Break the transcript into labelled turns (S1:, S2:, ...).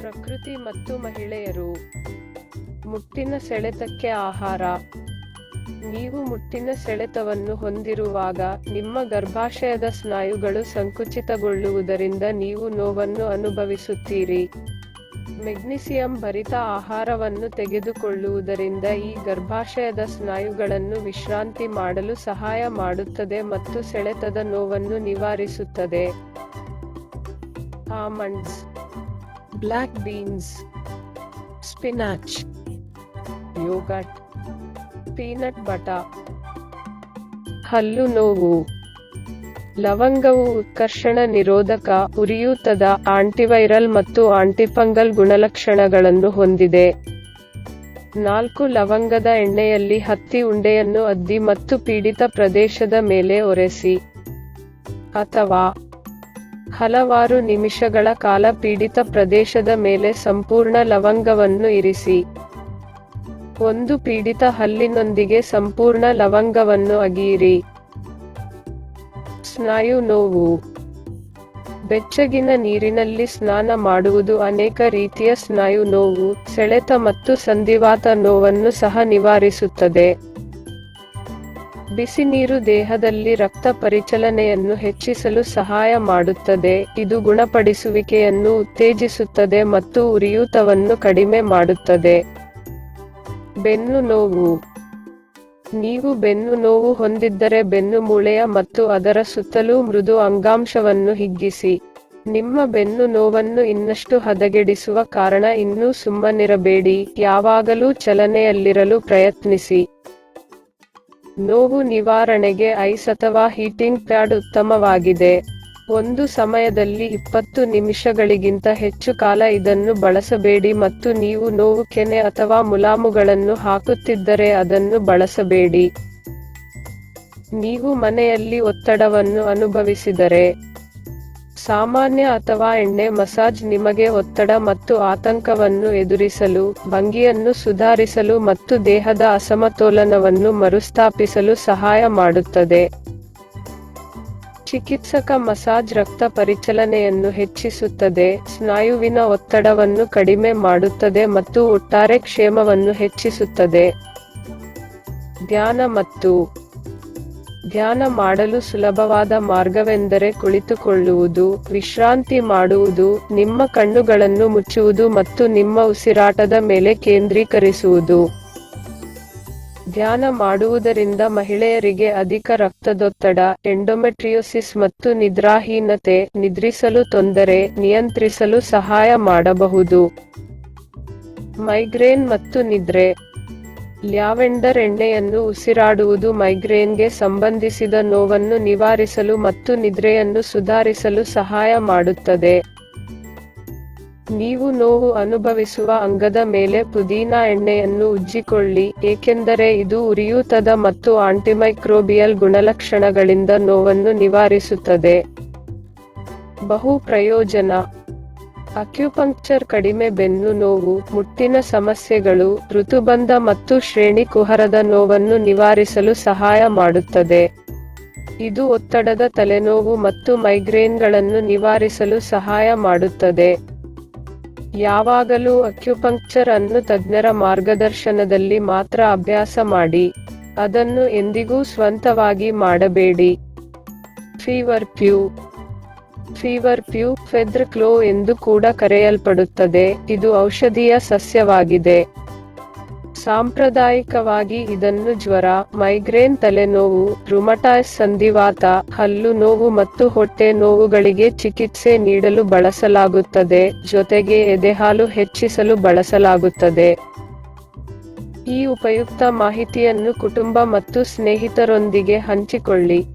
S1: ಪ್ರಕೃತಿ ಮತ್ತು ಮಹಿಳೆಯರು, ಮುಟ್ಟಿನ ಸೆಳೆತಕ್ಕೆ ಆಹಾರ. ನೀವು ಮುಟ್ಟಿನ ಸೆಳೆತವನ್ನು ಹೊಂದಿರುವಾಗ ನಿಮ್ಮ ಗರ್ಭಾಶಯದ ಸ್ನಾಯುಗಳು ಸಂಕುಚಿತಗೊಳ್ಳುವುದರಿಂದ ನೀವು ನೋವನ್ನು ಅನುಭವಿಸುತ್ತೀರಿ. ಮೆಗ್ನೀಸಿಯಂ ಭರಿತ ಆಹಾರವನ್ನು ತೆಗೆದುಕೊಳ್ಳುವುದರಿಂದ ಈ ಗರ್ಭಾಶಯದ ಸ್ನಾಯುಗಳನ್ನು ವಿಶ್ರಾಂತಿ ಮಾಡಲು ಸಹಾಯ ಮಾಡುತ್ತದೆ ಮತ್ತು ಸೆಳೆತದ ನೋವನ್ನು ನಿವಾರಿಸುತ್ತದೆ. Almonds black beans spinach yogurt peanut butter ಹಲ್ಲು ನೋವು, ಲವಂಗವು ಉತ್ಕರ್ಷಣ ನಿರೋಧಕ, ಉರಿಯೂತದ ಆಂಟಿವೈರಲ್ ಮತ್ತು ಆಂಟಿಫಂಗಲ್ ಗುಣಲಕ್ಷಣಗಳನ್ನು ಹೊಂದಿದೆ. ನಾಲ್ಕು ಲವಂಗದ ಎಣ್ಣೆಯಲ್ಲಿ ಹತ್ತಿ ಉಂಡೆಯನ್ನು ಅದ್ದಿ ಮತ್ತು ಪೀಡಿತ ಪ್ರದೇಶದ ಮೇಲೆ ಒರೆಸಿ, ಅಥವಾ ಹಲವಾರು ನಿಮಿಷಗಳ ಕಾಲ ಪೀಡಿತ ಪ್ರದೇಶದ ಮೇಲೆ ಸಂಪೂರ್ಣ ಲವಂಗವನ್ನು ಇರಿಸಿ. ಒಂದು ಪೀಡಿತ ಹಲ್ಲಿನೊಂದಿಗೆ ಸಂಪೂರ್ಣ ಲವಂಗವನ್ನು ಅಗಿಯಿರಿ. ಸ್ನಾಯು ನೋವು. ಬೆಚ್ಚಗಿನ ನೀರಿನಲ್ಲಿ ಸ್ನಾನ ಮಾಡುವುದು ಅನೇಕ ರೀತಿಯ ಸ್ನಾಯು ನೋವು, ಸೆಳೆತ ಮತ್ತು ಸಂಧಿವಾತ ನೋವನ್ನು ಸಹ ನಿವಾರಿಸುತ್ತದೆ. ಬಿಸಿ ನೀರು ದೇಹದಲ್ಲಿ ರಕ್ತ ಪರಿಚಲನೆಯನ್ನು ಹೆಚ್ಚಿಸಲು ಸಹಾಯ ಮಾಡುತ್ತದೆ. ಇದು ಗುಣಪಡಿಸುವಿಕೆಯನ್ನು ಉತ್ತೇಜಿಸುತ್ತದೆ ಮತ್ತು ಉರಿಯೂತವನ್ನು ಕಡಿಮೆ ಮಾಡುತ್ತದೆ. ಬೆನ್ನು ನೋವು. ನೀವು ಬೆನ್ನು ನೋವು ಹೊಂದಿದ್ದರೆ ಬೆನ್ನು ಮೂಳೆಯ ಮತ್ತು ಅದರ ಸುತ್ತಲೂ ಮೃದು ಅಂಗಾಂಶವನ್ನು ಹಿಗ್ಗಿಸಿ. ನಿಮ್ಮ ಬೆನ್ನು ನೋವನ್ನು ಇನ್ನಷ್ಟು ಹದಗೆಡಿಸುವ ಕಾರಣ ಇನ್ನೂ ಸುಮ್ಮನಿರಬೇಡಿ. ಯಾವಾಗಲೂ ಚಲನೆಯಲ್ಲಿರಲು ಪ್ರಯತ್ನಿಸಿ. ನೋವು ನಿವಾರಣೆಗೆ ಐಸ್ ಅಥವಾ ಹೀಟಿಂಗ್ ಪ್ಯಾಡ್ ಉತ್ತಮವಾಗಿದೆ. ಒಂದು ಸಮಯದಲ್ಲಿ ಇಪ್ಪತ್ತು ನಿಮಿಷಗಳಿಗಿಂತ ಹೆಚ್ಚು ಕಾಲ ಇದನ್ನು ಬಳಸಬೇಡಿ ಮತ್ತು ನೀವು ನೋವು ಕೆನೆ ಅಥವಾ ಮುಲಾಮುಗಳನ್ನು ಹಾಕುತ್ತಿದ್ದರೆ ಅದನ್ನು ಬಳಸಬೇಡಿ. ನೀವು ಮನೆಯಲ್ಲಿ ಒತ್ತಡವನ್ನು ಅನುಭವಿಸಿದರೆ. ಸಾಮಾನ್ಯ ಅಥವಾ ಎಣ್ಣೆ ಮಸಾಜ್ ನಿಮಗೆ ಒತ್ತಡ ಮತ್ತು ಆತಂಕವನ್ನು ಎದುರಿಸಲು, ಭಂಗಿಯನ್ನು ಸುಧಾರಿಸಲು ಮತ್ತು ದೇಹದ ಅಸಮತೋಲನವನ್ನು ಮರುಸ್ಥಾಪಿಸಲು ಸಹಾಯ ಮಾಡುತ್ತದೆ. ಚಿಕಿತ್ಸಕ ಮಸಾಜ್ ರಕ್ತ ಪರಿಚಲನೆಯನ್ನು ಹೆಚ್ಚಿಸುತ್ತದೆ, ಸ್ನಾಯುವಿನ ಒತ್ತಡವನ್ನು ಕಡಿಮೆ ಮಾಡುತ್ತದೆ ಮತ್ತು ಒಟ್ಟಾರೆ ಕ್ಷೇಮವನ್ನು ಹೆಚ್ಚಿಸುತ್ತದೆ. ಧ್ಯಾನ ಮತ್ತು ಧ್ಯಾನ ಮಾಡಲು ಸುಲಭವಾದ ಮಾರ್ಗವೆಂದರೆ ಕುಳಿತುಕೊಳ್ಳುವುದು, ವಿಶ್ರಾಂತಿ ಮಾಡುವುದು, ನಿಮ್ಮ ಕಣ್ಣುಗಳನ್ನು ಮುಚ್ಚುವುದು ಮತ್ತು ನಿಮ್ಮ ಉಸಿರಾಟದ ಮೇಲೆ ಕೇಂದ್ರೀಕರಿಸುವುದು. ಧ್ಯಾನ ಮಾಡುವುದರಿಂದ ಮಹಿಳೆಯರಿಗೆ ಅಧಿಕ ರಕ್ತದೊತ್ತಡ, ಎಂಡೊಮೆಟ್ರಿಯೋಸಿಸ್ ಮತ್ತು ನಿದ್ರಾಹೀನತೆ, ನಿದ್ರಿಸಲು ತೊಂದರೆ, ನಿಯಂತ್ರಿಸಲು ಸಹಾಯ ಮಾಡಬಹುದು. ಮೈಗ್ರೇನ್ ಮತ್ತು ನಿದ್ರೆ ಲ್ಯಾವೆಂಡರ್ ಎಣ್ಣೆಯನ್ನು ಉಸಿರಾಡುವುದು ಮೈಗ್ರೇನ್ಗೆ ಸಂಬಂಧಿಸಿದ ನೋವನ್ನು ನಿವಾರಿಸಲು ಮತ್ತು ನಿದ್ರೆಯನ್ನು ಸುಧಾರಿಸಲು ಸಹಾಯ ಮಾಡುತ್ತದೆ. ನೀವು ನೋವು ಅನುಭವಿಸುವ ಅಂಗದ ಮೇಲೆ ಪುದೀನಾ ಎಣ್ಣೆಯನ್ನು ಉಜ್ಜಿಕೊಳ್ಳಿ, ಏಕೆಂದರೆ ಇದು ಉರಿಯೂತದ ಮತ್ತು ಆಂಟಿಮೈಕ್ರೋಬಿಯಲ್ ಗುಣಲಕ್ಷಣಗಳಿಂದ ನೋವನ್ನು ನಿವಾರಿಸುತ್ತದೆ. ಬಹು ಪ್ರಯೋಜನ. ಅಕ್ಯುಪಂಕ್ಚರ್ ಕಡಿಮೆ ಬೆನ್ನು ನೋವು, ಮುಟ್ಟಿನ ಸಮಸ್ಯೆಗಳು, ಋತುಬಂಧ ಮತ್ತು ಶ್ರೇಣಿ ಕುಹರದ ನೋವನ್ನು ನಿವಾರಿಸಲು ಸಹಾಯ ಮಾಡುತ್ತದೆ. ಇದು ಒತ್ತಡದ ತಲೆನೋವು ಮತ್ತು ಮೈಗ್ರೇನ್ಗಳನ್ನು ನಿವಾರಿಸಲು ಸಹಾಯ ಮಾಡುತ್ತದೆ. ಯಾವಾಗಲೂ ಅಕ್ಯುಪಂಕ್ಚರ್ ಅನ್ನು ತಜ್ಞರ ಮಾರ್ಗದರ್ಶನದಲ್ಲಿ ಮಾತ್ರ ಅಭ್ಯಾಸ ಮಾಡಿ, ಅದನ್ನು ಎಂದಿಗೂ ಸ್ವಂತವಾಗಿ ಮಾಡಬೇಡಿ. ಫೀವರ್ ಪ್ಯೂ ಫೀವರ್ ಪ್ಯೂ ಫೆದ್ರ ಕ್ಲೋ ಎಂದು ಕೂಡ ಕರೆಯಲ್ಪಡುತ್ತದೆ. ಇದು ಔಷಧೀಯ ಸಸ್ಯವಾಗಿದೆ. ಸಾಂಪ್ರದಾಯಿಕವಾಗಿ ಇದನ್ನು ಜ್ವರ, ಮೈಗ್ರೇನ್ ತಲೆನೋವು ರುಮಟಾಯ್ಸ್ ಸಂಧಿವಾತ, ಹಲ್ಲು ನೋವು ಮತ್ತು ಹೊಟ್ಟೆ ನೋವುಗಳಿಗೆ ಚಿಕಿತ್ಸೆ ನೀಡಲು ಬಳಸಲಾಗುತ್ತದೆ. ಜೊತೆಗೆ ಎದೆಹಾಲು ಹೆಚ್ಚಿಸಲು ಬಳಸಲಾಗುತ್ತದೆ. ಈ ಉಪಯುಕ್ತ ಮಾಹಿತಿಯನ್ನು ಕುಟುಂಬ ಮತ್ತು ಸ್ನೇಹಿತರೊಂದಿಗೆ ಹಂಚಿಕೊಳ್ಳಿ.